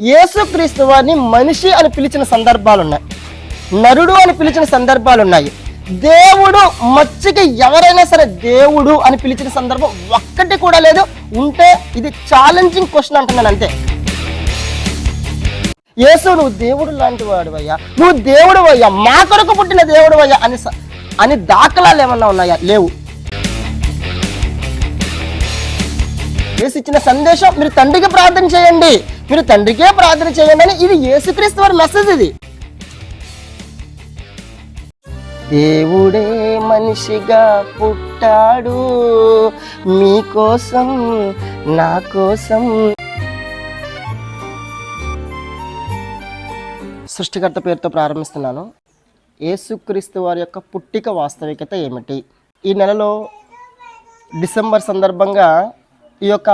యేసుక్రీస్తు వారిని మనిషి అని పిలిచిన సందర్భాలు ఉన్నాయి నరుడు అని పిలిచిన సందర్భాలు ఉన్నాయి దేవుడు మచ్చికి ఎవరైనా సరే దేవుడు అని పిలిచిన సందర్భం ఒక్కటి కూడా లేదు. ఉంటే ఇది ఛాలెంజింగ్ క్వశ్చన్ అంటున్నాను అంతే. యేసు నువ్వు దేవుడు లాంటి వాడువయ్యా. నువ్వు దేవుడు అయ్యా మా కొరకు పుట్టిన దేవుడు అయ్యా అని అని దాఖలాలు ఏమన్నా ఉన్నాయా? లేవు. యేసు ఇచ్చిన సందేశం మీరు తండ్రికి ప్రార్థన చేయండి. మీరు తండ్రికే ప్రార్థన చేయండి అని ఇది యేసుక్రీస్తు వారి మెసేజ్ ఇది. దేవుడే మనిషిగా పుట్టాడు. మీకోసం నా కోసం. సృష్టికర్త పేరుతో ప్రారంభిస్తున్నాను. యేసుక్రీస్తు వారి యొక్క పుట్టిక వాస్తవికత ఏమిటి? ఈ నెలలో డిసెంబర్ సందర్భంగా ఈ యొక్క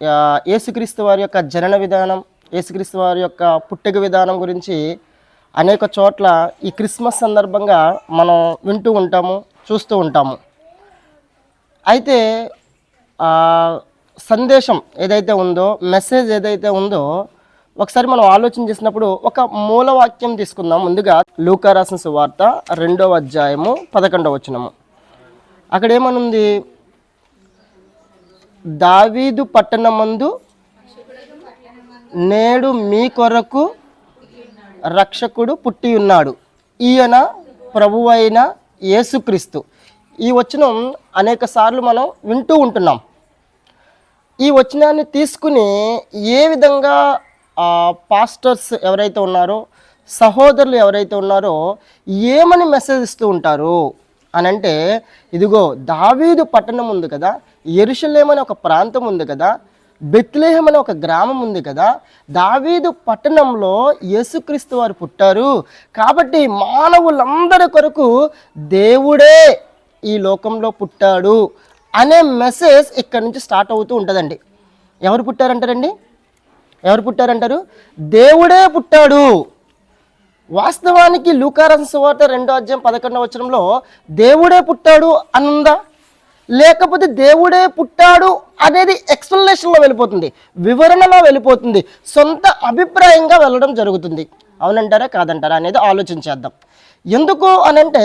ఏసుక్రీస్తు యేసుక్రీస్తు వారి యొక్క జనన విధానం యేసుక్రీస్తు వారి యొక్క పుట్టుక విధానం గురించి అనేక చోట్ల ఈ క్రిస్మస్ సందర్భంగా మనం వింటూ ఉంటాము చూస్తూ ఉంటాము. అయితే సందేశం ఏదైతే ఉందో మెసేజ్ ఏదైతే ఉందో ఒకసారి మనం ఆలోచన చేసినప్పుడు ఒక మూలవాక్యం తీసుకుందాం. ముందుగా లూకా సువార్త రెండవ అధ్యాయము పదకొండవ వచనము. అక్కడ ఏమనుంది? దావీదు పట్టణమందు నేడు మీ కొరకు రక్షకుడు పుట్టి ఉన్నాడు. ఈయన ప్రభువైన యేసుక్రీస్తు. ఈ వచనం అనేక సార్లు మనం వింటూ ఉంటున్నాం. ఈ వచనాన్ని తీసుకుని ఏ విధంగా ఆ, పాస్టర్స్ ఎవరైతే ఉన్నారో సహోదరులు ఎవరైతే ఉన్నారో ఏమని మెసేజ్ ఇస్తూ ఉంటారు? అని అంటే ఇదిగో దావీదు పట్టణం ఉంది కదా ఎరుషలేం అనే ఒక ప్రాంతం ఉంది కదా బెత్లేహం అనే ఒక గ్రామం ఉంది కదా దావీదు పట్టణంలో యేసుక్రీస్తు వారు పుట్టారు. కాబట్టి మానవులందరి కొరకు దేవుడే ఈ లోకంలో పుట్టాడు అనే మెసేజ్ ఇక్కడ నుంచి స్టార్ట్ అవుతూ ఉంటుందండి. ఎవరు పుట్టారంటారండి? ఎవరు పుట్టారంటారు? దేవుడే పుట్టాడు. వాస్తవానికి లూకారన్ సువార్త రెండో అధ్యాయం పదకొండవ వచనంలో దేవుడే పుట్టాడు అనుందా? లేకపోతే దేవుడే పుట్టాడు అనేది ఎక్స్ప్లెనేషన్లో వెళ్ళిపోతుంది వివరణలో వెళ్ళిపోతుంది సొంత అభిప్రాయంగా వెళ్ళడం జరుగుతుంది. అవునంటారా కాదంటారా అనేది ఆలోచించేద్దాం. ఎందుకు అనంటే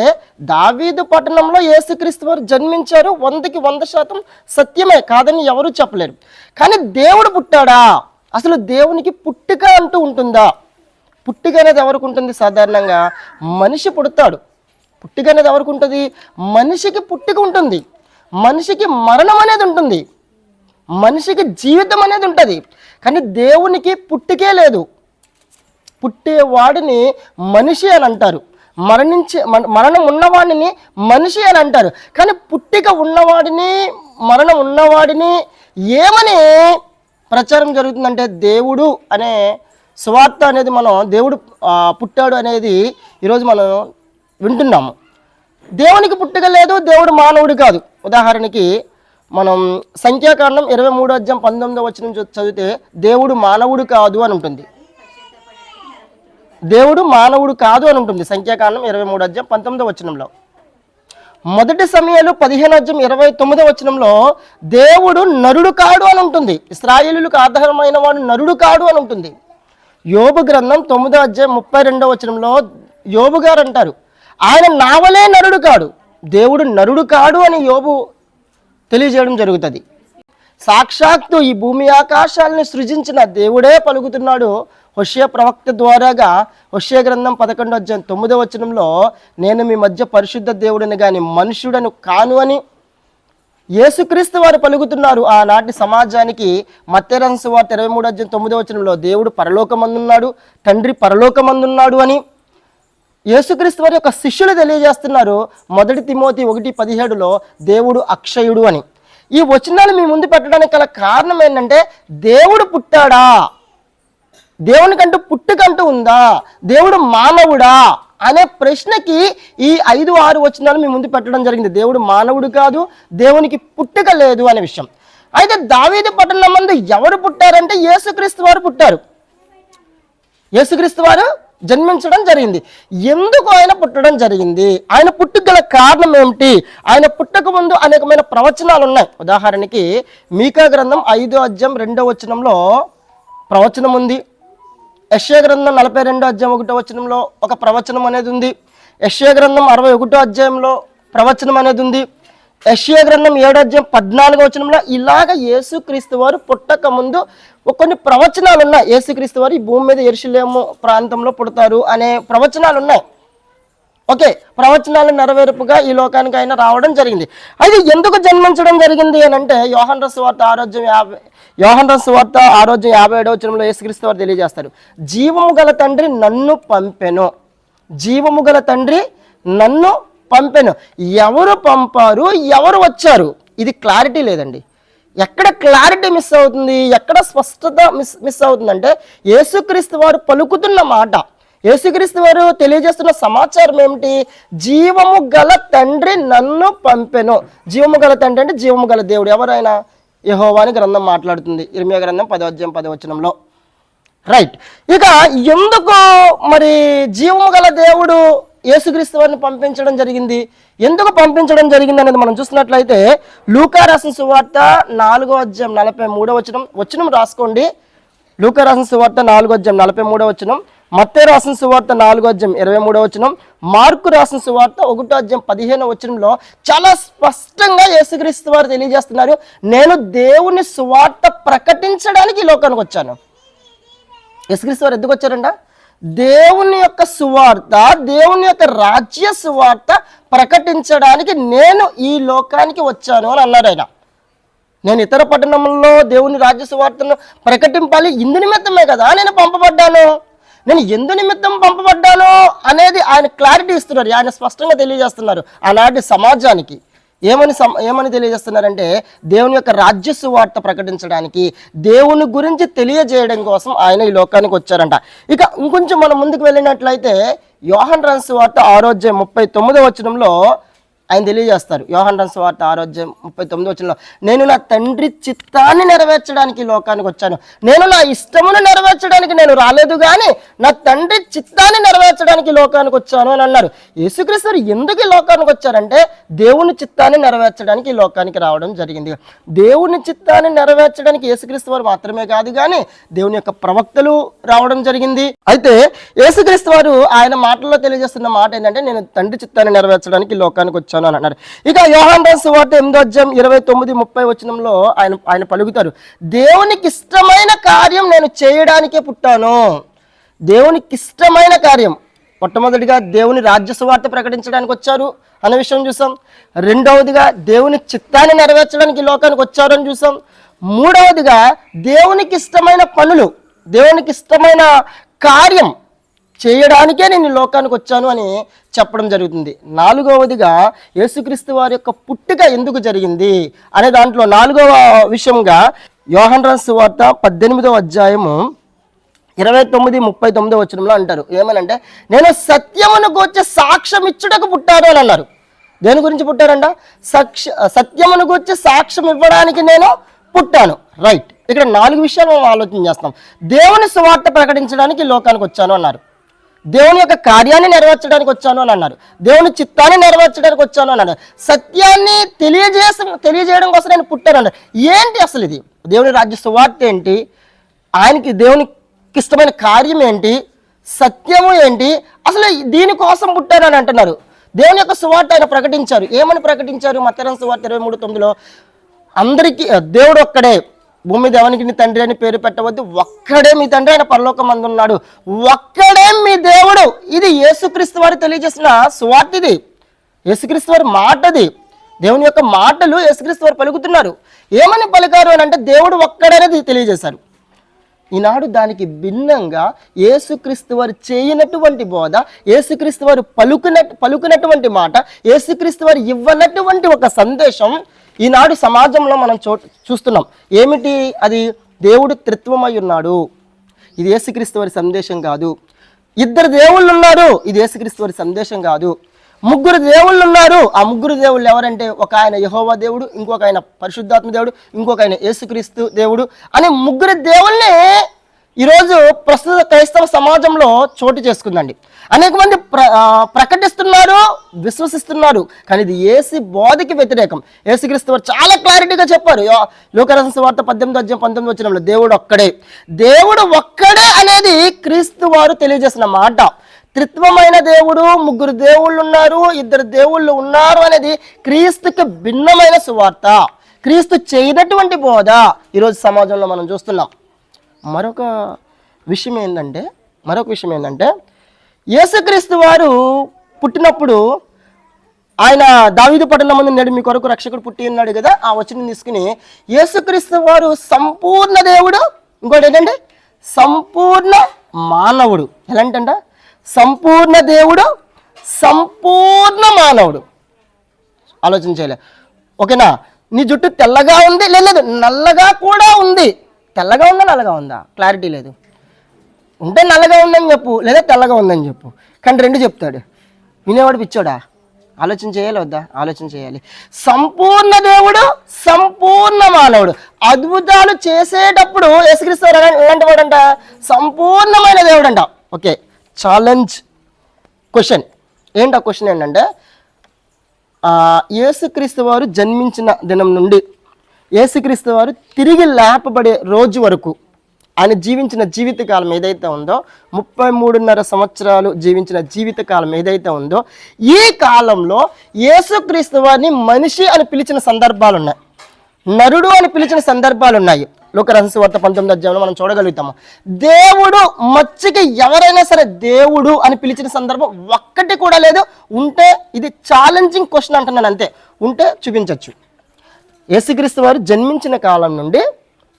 దావీదు పట్టణంలో యేసుక్రీస్తు వారు జన్మించారు వందకి వంద శాతం సత్యమే కాదని ఎవరూ చెప్పలేరు. కానీ దేవుడు పుట్టాడా? అసలు దేవునికి పుట్టుక అంటూ ఉంటుందా? పుట్టిక అనేది ఎవరికి ఉంటుంది సాధారణంగా? మనిషి పుడతాడు. పుట్టిక అనేది ఎవరికి ఉంటుంది మనిషికి పుట్టిక ఉంటుంది మనిషికి మరణం అనేది ఉంటుంది. మనిషికి జీవితం అనేది ఉంటుంది. కానీ దేవునికి పుట్టికే లేదు. పుట్టేవాడిని మనిషి అని అంటారు. మరణించే మన- మరణం ఉన్నవాడిని మనిషి అని అంటారు. కానీ పుట్టిక ఉన్నవాడిని మరణం ఉన్నవాడిని ఏమని ప్రచారం జరుగుతుందంటే దేవుడు అనే స్వార్థ అనేది మనం దేవుడు పుట్టాడు అనేది ఈరోజు మనం వింటున్నాము. దేవునికి పుట్టుక లేదు దేవుడు మానవుడు కాదు. ఉదాహరణకి మనం సంఖ్యాకాండం ఇరవై మూడో అధ్యాయం పంతొమ్మిదో వచ్చిన చదివితే దేవుడు మానవుడు కాదు అని ఉంటుంది. దేవుడు మానవుడు కాదు అని ఉంటుంది సంఖ్యాకాండం ఇరవై మూడు అధ్యాయం పంతొమ్మిదో వచనంలో. మొదటి సమయాలు పదిహేను అధ్యాయం ఇరవై తొమ్మిదో వచనంలో దేవుడు నరుడు కాడు అని ఉంటుంది. ఇస్రాయేలులకు ఆధారమైన వాడు నరుడు కాడు అని ఉంటుంది. యోబు గ్రంథం తొమ్మిదో అధ్యాయం ముప్పై రెండో వచనంలో యోబు గారు అంటారు ఆయన నావలే నరుడు కాడు దేవుడు నరుడు కాడు అని యోబు తెలియజేయడం జరుగుతుంది. సాక్షాత్తు ఈ భూమి ఆకాశాలను సృజించిన దేవుడే పలుకుతున్నాడు. హుషయ ప్రవక్త ద్వారాగా హుషయ గ్రంథం పదకొండో అధ్యాయం తొమ్మిదో వచనంలో నేను మీ మధ్య పరిశుద్ధ దేవుడిని కానీ మనుషుడను కాను అని యేసుక్రీస్తు వారు పలుకుతున్నారు ఆనాటి సమాజానికి మత్తెరన్సు వార్త ఇరవై మూడు అధ్యయనం తొమ్మిదో వచనంలో దేవుడు పరలోకమందున్నాడు తండ్రి పరలోకమందున్నాడు అని యేసుక్రీస్తు వారి యొక్క శిష్యులు తెలియజేస్తున్నారు. మొదటి తిమోతి ఒకటి పదిహేడులో దేవుడు అక్షయుడు అని. ఈ వచనాలు మీ ముందు పెట్టడానికి గల కారణం ఏంటంటే దేవుడు పుట్టాడా? దేవునికంటూ పుట్టుకంటూ ఉందా? దేవుడు మానవుడా? అనే ప్రశ్నకి ఈ ఐదు ఆరు వచనాలు మీ ముందు పెట్టడం జరిగింది. దేవుడు మానవుడు కాదు దేవునికి పుట్టుక లేదు అనే విషయం. అయితే దావీదు పట్టణం మందు ఎవరు పుట్టారంటే యేసుక్రీస్తు వారు పుట్టారు. యేసుక్రీస్తు వారు జన్మించడం జరిగింది. ఎందుకు ఆయన పుట్టడం జరిగింది? ఆయన పుట్టుగల కారణం ఏమిటి? ఆయన పుట్టక ముందు అనేకమైన ప్రవచనాలు ఉన్నాయి. ఉదాహరణకి మీకా గ్రంథం ఐదో అధ్యాయం రెండో వచనంలో ప్రవచనం ఉంది. యశ్య గ్రంథం నలభై రెండో అధ్యాయం ఒకటో వచనంలో ఒక ప్రవచనం అనేది ఉంది. యశ్య గ్రంథం అరవై ఒకటో అధ్యాయంలో ప్రవచనం అనేది ఉంది. యశ్య గ్రంథం ఏడో అధ్యాయం పద్నాలుగో వచనంలో ఇలాగ యేసుక్రీస్తు వారు పుట్టక ముందు కొన్ని ప్రవచనాలు ఉన్నాయి. యేసుక్రీస్తు వారు ఈ భూమి మీద ఎరుషులేము ప్రాంతంలో పుడతారు అనే ప్రవచనాలు ఉన్నాయి. ఓకే ప్రవచనాలు నెరవేర్పుగా ఈ లోకానికి ఆయన రావడం జరిగింది. అయితే ఎందుకు జన్మించడం జరిగింది అని అంటే యోహన్ రస్ వార్త ఆరోగ్యం యాభై యోహన్ సువార్త ఆ రోజు యాభై ఏడవ వచనంలో యేసుక్రీస్తు వారు తెలియజేస్తారు. జీవము గల తండ్రి నన్ను పంపెను. జీవము గల తండ్రి నన్ను పంపెను. ఎవరు పంపారు? ఎవరు వచ్చారు? ఇది క్లారిటీ లేదండి. ఎక్కడ క్లారిటీ మిస్ అవుతుంది? ఎక్కడ స్పష్టత మిస్ మిస్ అవుతుందంటే యేసుక్రీస్తు వారు పలుకుతున్న మాట. యేసుక్రీస్తు వారు తెలియజేస్తున్న సమాచారం ఏమిటి? జీవము గల తండ్రి నన్ను పంపెను. జీవము గల తండ్రి అంటే జీవము గల దేవుడు ఎవరైనా యహోవాని గ్రంథం మాట్లాడుతుంది. ఇర్మియా గ్రంథం పదో అధ్యాయం పదో వచనంలో. రైట్ ఇక ఎందుకు మరి జీవము గల దేవుడు యేసుక్రీస్తు వారిని పంపించడం జరిగింది? ఎందుకు పంపించడం జరిగింది అనేది మనం చూసినట్లయితే లూకా సువార్త నాలుగో అధ్యాయం నలభై మూడో వచనం. వచనం రాసుకోండి. లూకా సువార్త నాలుగో అధ్యాయం నలభై మూడో వచనం. మత్తే రాసిన సువార్త నాలుగో అధ్యాయం ఇరవై మూడో వచనం మార్కు రాసిన సువార్త ఒకటో అధ్యాయం పదిహేనో వచనంలో చాలా స్పష్టంగా యేసుక్రీస్తు వారు తెలియజేస్తున్నారు నేను దేవుని సువార్త ప్రకటించడానికి ఈ లోకానికి వచ్చాను. యేసుక్రీస్తు వారు ఎందుకు వచ్చారంట? దేవుని యొక్క సువార్త దేవుని యొక్క రాజ్య సువార్త ప్రకటించడానికి నేను ఈ లోకానికి వచ్చాను అని అన్నాడు ఆయన. నేను ఇతర పట్టణంలో దేవుని రాజ్య సువార్తను ప్రకటింపాలి ఇందు నిమిత్తమే కదా నేను పంపబడ్డాను. నేను ఎందు నిమిత్తం పంపబడ్డానో అనేది ఆయన క్లారిటీ ఇస్తున్నారు ఆయన స్పష్టంగా తెలియజేస్తున్నారు ఆనాటి సమాజానికి. ఏమని సమ ఏమని తెలియజేస్తున్నారంటే దేవుని యొక్క రాజ్య సువార్త ప్రకటించడానికి దేవుని గురించి తెలియజేయడం కోసం ఆయన ఈ లోకానికి వచ్చారంట. ఇక ఇంకొంచెం మనం ముందుకు వెళ్ళినట్లయితే యోహన్ రన్స్ వార్త ఆరోగ్యం ముప్పై తొమ్మిదో వచనంలో ఆయన తెలియజేస్తారు. యోహన్ రన్స్ వార్త ఆరోగ్యం ముప్పై తొమ్మిది వచ్చిన నేను నా తండ్రి చిత్తాన్ని నెరవేర్చడానికి లోకానికి వచ్చాను. నేను నా ఇష్టమును నెరవేర్చడానికి నేను రాలేదు కానీ నా తండ్రి చిత్తాన్ని నెరవేర్చడానికి లోకానికి వచ్చాను అని అన్నారు. యేసుక్రీస్తు ఎందుకు ఈ లోకానికి వచ్చారంటే దేవుని చిత్తాన్ని నెరవేర్చడానికి ఈ లోకానికి రావడం జరిగింది. దేవుని చిత్తాన్ని నెరవేర్చడానికి యేసుక్రీస్తు వారు మాత్రమే కాదు కానీ దేవుని యొక్క ప్రవక్తలు రావడం జరిగింది. అయితే యేసుక్రీస్తు వారు ఆయన మాటల్లో తెలియజేస్తున్న మాట ఏంటంటే నేను తండ్రి చిత్తాన్ని నెరవేర్చడానికి లోకానికి వచ్చాను. అని అన్నారు. ఇక యోహాండస్ రాసు సువార్త ఎనిమిదో అధ్యాయం ఇరవై తొమ్మిది ముప్పై వచనంలో ఆయన ఆయన పలుకుతారు. దేవునికి ఇష్టమైన కార్యం నేను చేయడానికే పుట్టాను. దేవునికి ఇష్టమైన కార్యం. మొట్టమొదటిగా దేవుని రాజ్య సువార్త ప్రకటించడానికి వచ్చారు అనే విషయం చూసాం. రెండవదిగా దేవుని చిత్తాన్ని నెరవేర్చడానికి లోకానికి వచ్చారు అని చూసాం. మూడవదిగా దేవునికి ఇష్టమైన పనులు దేవునికి ఇష్టమైన కార్యం చేయడానికే నేను ఈ లోకానికి వచ్చాను అని చెప్పడం జరుగుతుంది. నాలుగవదిగా యేసుక్రీస్తు వారి యొక్క పుట్టుక ఎందుకు జరిగింది అనే దాంట్లో నాలుగవ విషయంగా యోహన్ రాసు వార్త పద్దెనిమిదవ అధ్యాయము ఇరవై తొమ్మిది ముప్పై తొమ్మిదో వచ్చినంలో అంటారు. ఏమనంటే నేను సత్యమును గూర్చి సాక్ష్యం ఇచ్చుటకు పుట్టాను అని అన్నారు. దేని గురించి పుట్టారంట? సక్ష సత్యమును గూర్చి సాక్ష్యం ఇవ్వడానికి నేను పుట్టాను. రైట్. ఇక్కడ నాలుగు విషయాలు మనం ఆలోచన చేస్తాం. దేవుని సువార్త ప్రకటించడానికి లోకానికి వచ్చాను అన్నారు. దేవుని యొక్క కార్యాన్ని నెరవేర్చడానికి వచ్చాను అని అన్నారు. దేవుని చిత్తాన్ని నెరవేర్చడానికి వచ్చాను అని అన్నారు. సత్యాన్ని తెలియజేసి తెలియజేయడం కోసం నేను పుట్టాను అన్నారు. ఏంటి అసలు ఇది? దేవుని రాజ్య సువార్త ఏంటి? ఆయనకి దేవునికి ఇష్టమైన కార్యం ఏంటి? సత్యము ఏంటి? అసలు దీనికోసం పుట్టారని అంటున్నారు. దేవుని యొక్క సువార్త ఆయన ప్రకటించారు. ఏమని ప్రకటించారు? మత్తరం సువార్త ఇరవై మూడు తొమ్మిదిలో? అందరికీ దేవుడు ఒక్కడే భూమి దేవునికి నీ తండ్రి అని పేరు పెట్టవద్దు. ఒక్కడే మీ తండ్రి ఆయన పరలోకం అందున్నాడు ఒక్కడే మీ దేవుడు. ఇది యేసుక్రీస్తు వారు తెలియజేసిన స్వార్థిది యేసుక్రీస్తు వారి మాటది. దేవుని యొక్క మాటలు యేసుక్రీస్తు వారు పలుకుతున్నారు. ఏమని పలికారు అని అంటే దేవుడు ఒక్కడనేది తెలియజేశారు. ఈనాడు దానికి భిన్నంగా యేసుక్రీస్తు వారు చేయనటువంటి బోధ యేసుక్రీస్తు వారు పలుకున పలుకునటువంటి మాట యేసుక్రీస్తు వారు ఇవ్వనటువంటి ఒక సందేశం ఈనాడు సమాజంలో మనం చూ చూస్తున్నాం. ఏమిటి? అది దేవుడు త్రిత్వమై ఉన్నాడు. ఇది యేసుక్రీస్తు వారి సందేశం కాదు. ఇద్దరు దేవుళ్ళు ఉన్నారు. ఇది యేసుక్రీస్తు వారి సందేశం కాదు. ముగ్గురు దేవుళ్ళు ఉన్నారు. ఆ ముగ్గురు దేవుళ్ళు ఎవరంటే ఒక ఆయన యహోవా దేవుడు ఇంకొక ఆయన పరిశుద్ధాత్మ దేవుడు ఇంకొక ఆయన యేసుక్రీస్తు దేవుడు అనే ముగ్గురు దేవుల్ని ఈరోజు ప్రస్తుత క్రైస్తవ సమాజంలో చోటు చేసుకుందండి. అనేక మంది ప్ర ప్రకటిస్తున్నారు విశ్వసిస్తున్నారు. కానీ ఇది ఏసీ బోధకి వ్యతిరేకం. ఏసుక్రీస్తు వారు చాలా క్లారిటీగా చెప్పారు. యో- లోకరస వార్త పద్దెనిమిది అధ్యాయం పంతొమ్మిది వచ్చినప్పుడు దేవుడు ఒక్కడే. దేవుడు ఒక్కడే అనేది క్రీస్తు వారు తెలియజేసిన మాట. త్రిత్వమైన దేవుడు ముగ్గురు దేవుళ్ళు ఉన్నారు ఇద్దరు దేవుళ్ళు ఉన్నారు అనేది క్రీస్తుకి భిన్నమైన సువార్త. క్రీస్తు చేయనటువంటి బోధ ఈరోజు సమాజంలో మనం చూస్తున్నాం. మరొక విషయం ఏంటంటే మరొక విషయం ఏంటంటే యేసుక్రీస్తు వారు పుట్టినప్పుడు ఆయన దావీదు పట్టణం నేడు మీ కొరకు రక్షకుడు పుట్టి ఉన్నాడు కదా ఆ వచనం తీసుకుని యేసుక్రీస్తు వారు సంపూర్ణ దేవుడు ఇంకోటి ఏంటంటే సంపూర్ణ మానవుడు. ఎలాంటంట? సంపూర్ణ దేవుడు సంపూర్ణ మానవుడు. ఆలోచన చేయలే. ఓకేనా? నీ జుట్టు తెల్లగా ఉంది లేదు, నల్లగా కూడా ఉంది. తెల్లగా ఉందా నల్లగా ఉందా? క్లారిటీ లేదు. ఉంటే నల్లగా ఉందని చెప్పు లేదా తెల్లగా ఉందని చెప్పు. కానీ రెండు చెప్తాడు. వినేవాడు పిచ్చోడా? ఆలోచన చేయాలి వద్దా? ఆలోచన చేయాలి. సంపూర్ణ దేవుడు సంపూర్ణ మానవుడు. అద్భుతాలు చేసేటప్పుడు యేసుక్రీస్తు వారు ఎలాంటి వాడంట? సంపూర్ణమైన దేవుడు అంట ఓకే ఛాలెంజ్ క్వశ్చన్ ఏంటి ఆ క్వశ్చన్ ఏంటంటే యేసుక్రీస్తు వారు జన్మించిన దినం నుండి యేసుక్రీస్తు వారు తిరిగి లేపబడే రోజు వరకు ఆయన జీవించిన జీవితకాలం ఏదైతే ఉందో ముప్పై మూడున్నర సంవత్సరాలు జీవించిన జీవితకాలం ఏదైతే ఉందో ఈ కాలంలో యేసుక్రీస్తు వారిని మనిషి అని పిలిచిన సందర్భాలు ఉన్నాయి నరుడు అని పిలిచిన సందర్భాలు ఉన్నాయి లోకరహస్య వార్త పంతొమ్మిది అధ్యాయంలో మనం చూడగలుగుతాము. దేవుడు మచ్చికి ఎవరైనా సరే దేవుడు అని పిలిచిన సందర్భం ఒక్కటి కూడా లేదు. ఉంటే ఇది ఛాలెంజింగ్ క్వశ్చన్ అంటున్నాను అంతే. ఉంటే చూపించవచ్చు యేసుక్రీస్తు వారు జన్మించిన కాలం నుండి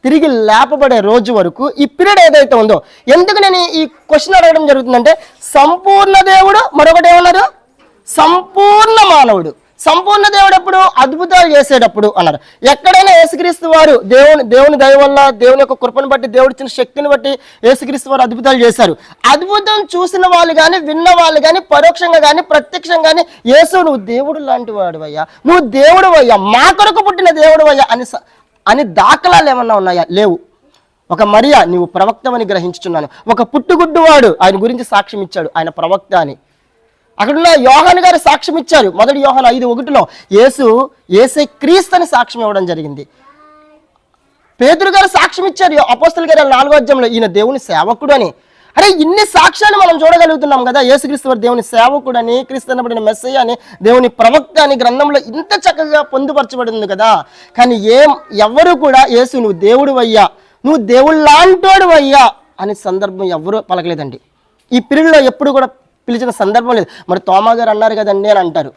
తిరిగి లేపబడే రోజు వరకు ఈ పీరియడ్ ఏదైతే ఉందో ఎందుకు నేను ఈ క్వశ్చన్ అడగడం జరుగుతుందంటే సంపూర్ణ దేవుడు మరొకటి ఏమన్నారు సంపూర్ణ మానవుడు. సంపూర్ణ దేవుడు ఎప్పుడు? అద్భుతాలు చేసేటప్పుడు అన్నారు. ఎక్కడైనా యేసుక్రీస్తు వారు దేవుని దేవుని దయ వల్ల దేవుని యొక్క కృపను బట్టి దేవుడు ఇచ్చిన శక్తిని బట్టి యేసుక్రీస్తు వారు అద్భుతాలు చేశారు. అద్భుతం చూసిన వాళ్ళు కానీ విన్న వాళ్ళు కానీ పరోక్షంగా కానీ ప్రత్యక్షంగా కానీ యేసు నువ్వు దేవుడు లాంటి వాడు అయ్యా నువ్వు దేవుడు అయ్యా. మా కొరకు పుట్టిన దేవుడు అయ్యా అని అని దాఖలాలు ఏమన్నా ఉన్నాయా? లేవు. ఒక మరియా నీవు ప్రవక్తమని గ్రహించుచున్నాను. ఒక పుట్టుగుడ్డువాడు ఆయన గురించి సాక్ష్యం ఇచ్చాడు ఆయన ప్రవక్త అని అక్కడున్న యోహాన్ గారు సాక్ష్యం ఇచ్చారు. మొదటి యోహాన్ ఐదు ఒకటిలో యేసు ఏసే క్రీస్తు అని సాక్ష్యం ఇవ్వడం జరిగింది. పేదరు గారు సాక్ష్యం ఇచ్చారు. అపోస్తుల గారు నాలుగో అధ్యాయంలో ఈయన దేవుని సేవకుడు అని. అరే ఇన్ని సాక్ష్యాలు మనం చూడగలుగుతున్నాం కదా యేసుక్రీస్తు వారు దేవుని సేవకుడని అని క్రీస్తు అనబడిన మెస్సయ్య అని దేవుని ప్రవక్త అని గ్రంథంలో ఇంత చక్కగా పొందుపరచబడింది కదా. కానీ ఏం ఎవరు కూడా యేసు నువ్వు దేవుడు అయ్యా నువ్వు దేవుడు లాంటోడు అయ్యా అనే సందర్భం ఎవరు పలకలేదండి. ఈ పీరియడ్లో ఎప్పుడు కూడా పిలిచిన సందర్భం లేదు. మరి తోమా గారు అన్నారు కదండి అని అంటారు.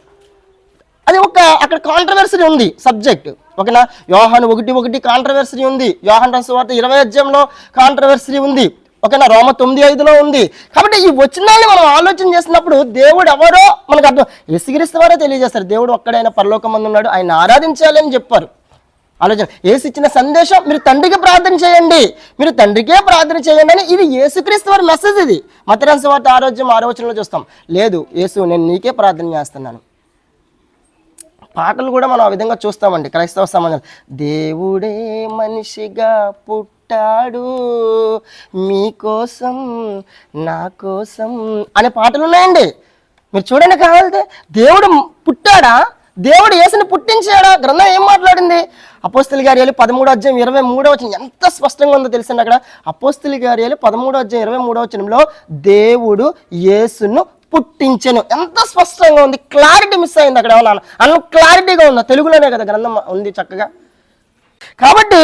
అది ఒక అక్కడ కాంట్రవర్సరీ ఉంది సబ్జెక్ట్ ఓకేనా? యోహాను ఒకటి ఒకటి కాంట్రవర్సరీ ఉంది. యోహాన్ రసు వార్త ఇరవై అధ్యాయంలో కాంట్రవర్సరీ ఉంది. ఓకేనా రోమ తొమ్మిది ఐదులో ఉంది. కాబట్టి ఈ వచనాన్ని మనం ఆలోచన చేసినప్పుడు దేవుడు ఎవరో మనకు అర్థం ఎసిగిరిస్తే తెలియజేస్తారు. దేవుడు ఒక్కడైనా పరలోకం మంది ఉన్నాడు. ఆయన ఆరాధించాలి అని చెప్పారు. ఆలోచన ఏసు ఇచ్చిన సందేశం మీరు తండ్రికి ప్రార్థన చేయండి. మీరు తండ్రికే ప్రార్థన చేయండి అని ఇది యేసుక్రీస్తు వారి మెసేజ్ ఇది. మతరాంశ వార్త ఆరోగ్యం ఆలోచనలో చూస్తాం. లేదు యేసు నేను నీకే ప్రార్థన చేస్తున్నాను. పాటలు కూడా మనం ఆ విధంగా చూస్తామండి. క్రైస్తవ సమాజం దేవుడే మనిషిగా పుట్టాడు. మీకోసం నా కోసం అనే పాటలు ఉన్నాయండి. మీరు చూడండి కావాలంటే. దేవుడు పుట్టాడా? దేవుడు యేసుని పుట్టించాడా? గ్రంథం ఏం మాట్లాడింది? అపోస్తుల గారి పదమూడో అధ్యాయం ఇరవై మూడో వచ్చిన ఎంత స్పష్టంగా ఉందో తెలిసింది అక్కడ. అపోస్తుల గారి పదమూడో అధ్యాయం ఇరవై మూడో వచనంలో దేవుడు యేసును పుట్టించను. ఎంత స్పష్టంగా ఉంది? క్లారిటీ మిస్ అయింది అక్కడ. ఏమన్నా అన్న క్లారిటీగా ఉందా? తెలుగులోనే కదా గ్రంథం ఉంది చక్కగా. కాబట్టి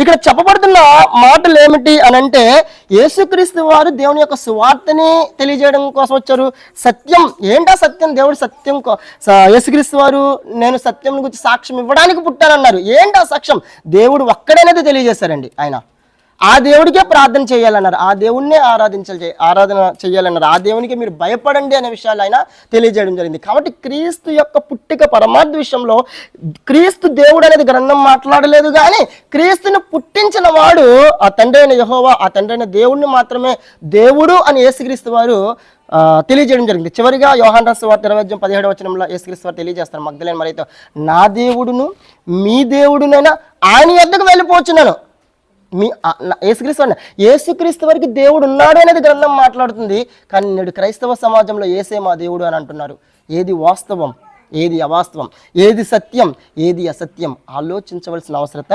ఇక్కడ చెప్పబడుతున్న మాటలు ఏమిటి అని అంటే యేసుక్రీస్తు వారు దేవుని యొక్క సువార్తని తెలియజేయడం కోసం వచ్చారు. సత్యం ఏంటా సత్యం? దేవుడు సత్యం కో- స- యేసుక్రీస్తు వారు నేను సత్యం గురించి సాక్ష్యం ఇవ్వడానికి పుట్టానన్నారు ఏంటా సాక్ష్యం? దేవుడు ఒక్కడనేది తెలియజేశారండి ఆయన. ఆ దేవుడికే ప్రార్థన చేయాలన్నారు. ఆ దేవుణ్ణే ఆరాధించాలి ఆరాధన చేయాలన్నారు. ఆ దేవునికి మీరు భయపడండి అనే విషయాలు ఆయన తెలియజేయడం జరిగింది. కాబట్టి క్రీస్తు యొక్క పుట్టిక పరమార్థ విషయంలో క్రీస్తు దేవుడు అనేది గ్రంథం మాట్లాడలేదు కానీ క్రీస్తుని పుట్టించిన వాడు ఆ తండ్రి అయిన యహోవా ఆ తండ్రి అయిన దేవుణ్ణి మాత్రమే దేవుడు అని యేసుక్రీస్తు వారు తెలియజేయడం జరిగింది. చివరిగా యోహాన్ రాసు వారి ఇరవై పదిహేడు వచనంలో యేసుక్రీస్తు వారు తెలియజేస్తారు. మగ్ధలేని మరైతే నా దేవుడును మీ దేవుడునైనా ఆయన యొద్దకు వెళ్ళిపోచున్నాను మీ ఏసుక్రీస్తు అన్న ఏసుక్రీస్తు వరకు దేవుడు ఉన్నాడు అనేది గ్రంథం మాట్లాడుతుంది. కానీ నేడు క్రైస్తవ సమాజంలో ఏసే మా దేవుడు అని అంటున్నారు. ఏది వాస్తవం ఏది అవాస్తవం ఏది సత్యం ఏది అసత్యం ఆలోచించవలసిన అవసరత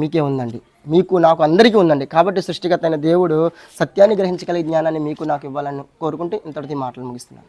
మీకే ఉందండి. మీకు నాకు అందరికీ ఉందండి. కాబట్టి సృష్టికర్త అయిన దేవుడు సత్యాన్ని గ్రహించగలిగే జ్ఞానాన్ని మీకు నాకు ఇవ్వాలని కోరుకుంటూ ఇంతటితో ఈ మాటలు ముగిస్తున్నాను.